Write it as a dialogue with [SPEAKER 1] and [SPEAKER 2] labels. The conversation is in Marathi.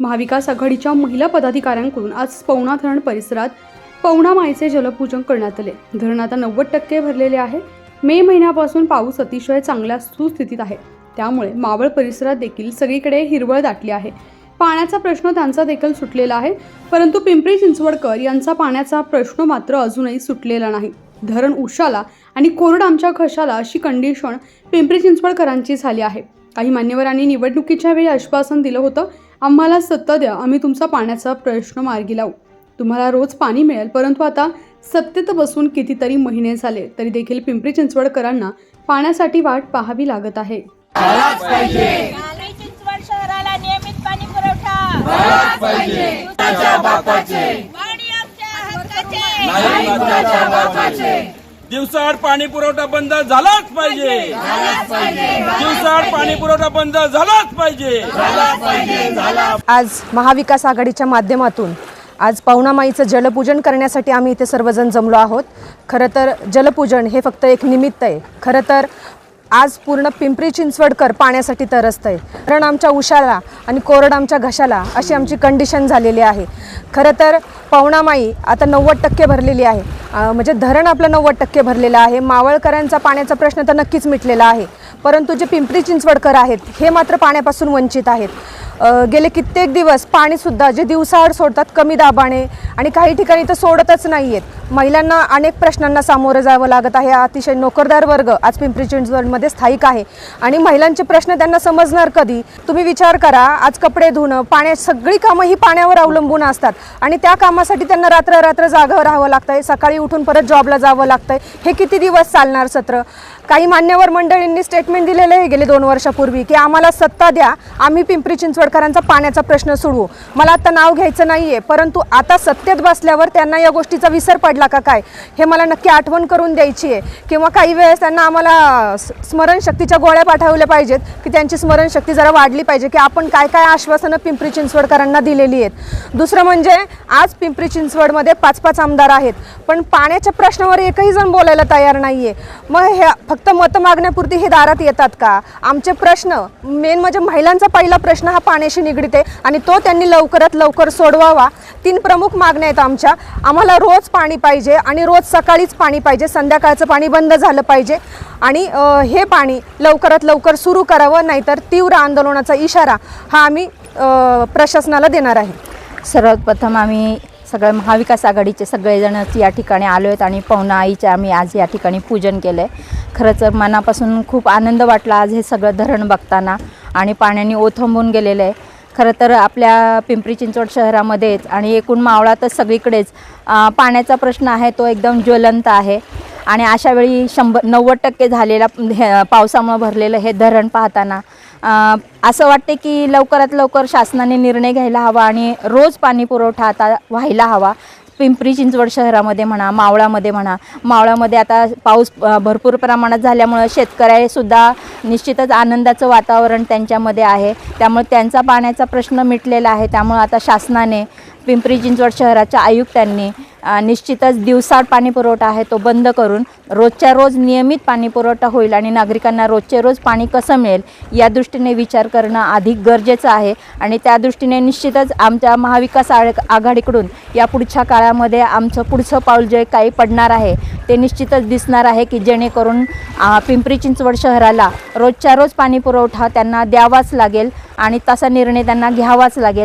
[SPEAKER 1] महाविकास आघाडीच्या महिला पदाधिकाऱ्यांकडून आज पवना धरण परिसरात पवना माईचे जलपूजन करण्यात आले. धरण आता नव्वद टक्के भरलेले आहे. मे महिन्यापासून पाऊस अतिशय चांगल्या सुस्थितीत आहे. त्यामुळे मावळ परिसरात देखील सगळीकडे हिरवळ दाटली आहे. पाण्याचा प्रश्न त्यांचा देखील सुटलेला आहे. परंतु पिंपरी चिंचवडकर यांचा पाण्याचा प्रश्न मात्र अजूनही सुटलेला नाही. धरण उशाला आणि कोरड आमच्या घशाला अशी कंडिशन पिंपरी चिंचवडकरांची झाली आहे. काही मान्यवरांनी निवडणुकीच्या वेळी आश्वासन दिलं होतं आम्हाला सत्ता द्या आम्ही तुमचा पाण्याचा प्रश्न मार्गी लावू. तुम्हाला रोज पाणी मिळेल परंतु आता सत्तेत बसून कितीतरी महिने झाले तरी देखील पिंपरी चिंचवडकरांना पाण्यासाठी वाट पाहावी लागत आहे.
[SPEAKER 2] दिवसाआड पाणी पुरवठा बंद झालाच पाहिजे. दिवसाआड पाणी पुरवठा बंद झालाच पाहिजे.
[SPEAKER 3] आज महाविकास आघाडीच्या माध्यमातून आज पवनामाईचं जलपूजन करण्यासाठी आम्ही इथे सर्वजण जमलो आहोत. खरं तर जलपूजन हे फक्त एक निमित्त आहे. खरं तर आज पूर्ण पिंपरी चिंचवडकर पाण्यासाठी तरसत आहे. कारण आमच्या उशाला आणि कोरड आमच्या घशाला अशी आमची कंडिशन झालेली आहे. खरं तर पवनामाई आता नव्वद टक्के भरलेली आहे. म्हणजे धरण आपलं नव्वद टक्के भरलेलं आहे. मावळकरांचा पाण्याचा प्रश्न तर नक्कीच मिटलेला आहे. परंतु जे पिंपरी चिंचवडकर आहेत हे मात्र पाण्यापासून वंचित आहेत. गेले कित्येक दिवस पाणीसुद्धा जे दिवसाआड सोडतात कमी दाबाने आणि काही ठिकाणी तर सोडतच नाही आहेत महिलांना अनेक प्रश्नांना सामोरं जावं लागत आहे. अतिशय नोकरदार वर्ग आज पिंपरी चिंचवडमध्ये स्थायिक आहे. आणि महिलांचे प्रश्न त्यांना समजणार कधी? तुम्ही विचार करा. आज कपडे धुणं पाण्यात सगळी कामं ही पाण्यावर अवलंबून असतात. आणि त्या कामासाठी त्यांना रात्र रात्र जागं राहावं लागतं आहे सकाळी उठून परत जॉबला जावं लागतं आहे हे किती दिवस चालणार सत्र? काही मान्यवर मंडळींनी स्टेटमेंट दिलेलं आहे गेले दोन वर्षापूर्वी की आम्हाला सत्ता द्या. आम्ही पिंपरी चिंचवड चिंचवडकरांचा पाण्याचा प्रश्न सोडवू मला आता नाव घ्यायचं नाही आहे परंतु आता सत्तेत बसल्यावर त्यांना या गोष्टीचा विसर पडला का काय? हे मला नक्की आठवण करून द्यायची आहे किंवा काही वेळेस त्यांना आम्हाला स्मरणशक्तीच्या गोळ्या पाठवल्या पाहिजेत की त्यांची स्मरणशक्ती जरा वाढली पाहिजे की आपण काय काय आश्वासनं पिंपरी चिंचवडकरांना दिलेली आहेत. दुसरं म्हणजे आज पिंपरी चिंचवडमध्ये पाच पाच आमदार आहेत पण पाण्याच्या प्रश्नावर एकही जण बोलायला तयार नाही आहे मग हे फक्त मतं मागण्यापुरती हे दारात येतात का? आमचे प्रश्न मेन म्हणजे महिलांचा पहिला प्रश्न हा पाण्याशी निगडीत आहे आणि तो त्यांनी लवकरात लवकर सोडवावा. तीन प्रमुख मागण्या आहेत आमच्या. आम्हाला रोज पाणी पाहिजे आणि रोज सकाळीच पाणी पाहिजे. संध्याकाळचं पाणी बंद झालं पाहिजे. आणि हे पाणी लवकरात लवकर सुरू करावं नाहीतर तीव्र आंदोलनाचा इशारा हा आम्ही प्रशासनाला देणार आहे.
[SPEAKER 4] सर्वात प्रथम आम्ही सगळे महाविकास आघाडीचे सगळेजणच या ठिकाणी आलो आहेत आणि पवना आईचे आम्ही आज या ठिकाणी पूजन केलं आहे खरंच मनापासून खूप आनंद वाटला आज हे सगळं धरण बघताना. आणि पाण्याने ओथंबून गेलेलं आहे. खरं तर आपल्या पिंपरी चिंचवड शहरामध्येच आणि एकूण मावळातच सगळीकडेच पाण्याचा प्रश्न आहे तो एकदम ज्वलंत आहे. आणि अशा वेळी शंभर नव्वद टक्के झालेला हे पावसामुळं भरलेलं हे धरण पाहताना असं वाटते की लवकरात लवकर शासनाने निर्णय घ्यायला हवा आणि रोज पाणी पुरवठा आता व्हायला हवा. पिंपरी चिंचवड शहरामध्ये म्हणा मावळामध्ये म्हणा मावळामध्ये आता पाऊस भरपूर प्रमाणात झाल्यामुळं शेतकऱ्यासुद्धा निश्चितच आनंदाचं वातावरण त्यांच्यामध्ये आहे. त्यामुळे त्यांचा पाण्याचा प्रश्न मिटलेला आहे. त्यामुळे आता शासनाने पिंपरी चिंचवड शहराच्या आयुक्तांनी निश्चितच दिवसाड पाणी पुरवठा आहे तो बंद करून रोजच्या रोज नियमित पाणी पुरवठा होईल आणि नागरिकांना रोजचे रोज पाणी कसं मिळेल या दृष्टीने विचार करणं अधिक गरजेचं आहे. आणि त्या दृष्टीने निश्चितच आमच्या महाविकास आघ- आघाडीकडून या पुढच्या काळामध्ये आमचं पुढचं पाऊल जे काही पडणार आहे ते निश्चितच दिसणार आहे की जेणेकरून पिंपरी चिंचवड शहराला रोजच्या रोज पाणी पुरवठा त्यांना द्यावाच लागेल आणि तसा निर्णय त्यांना घ्यावाच लागेल.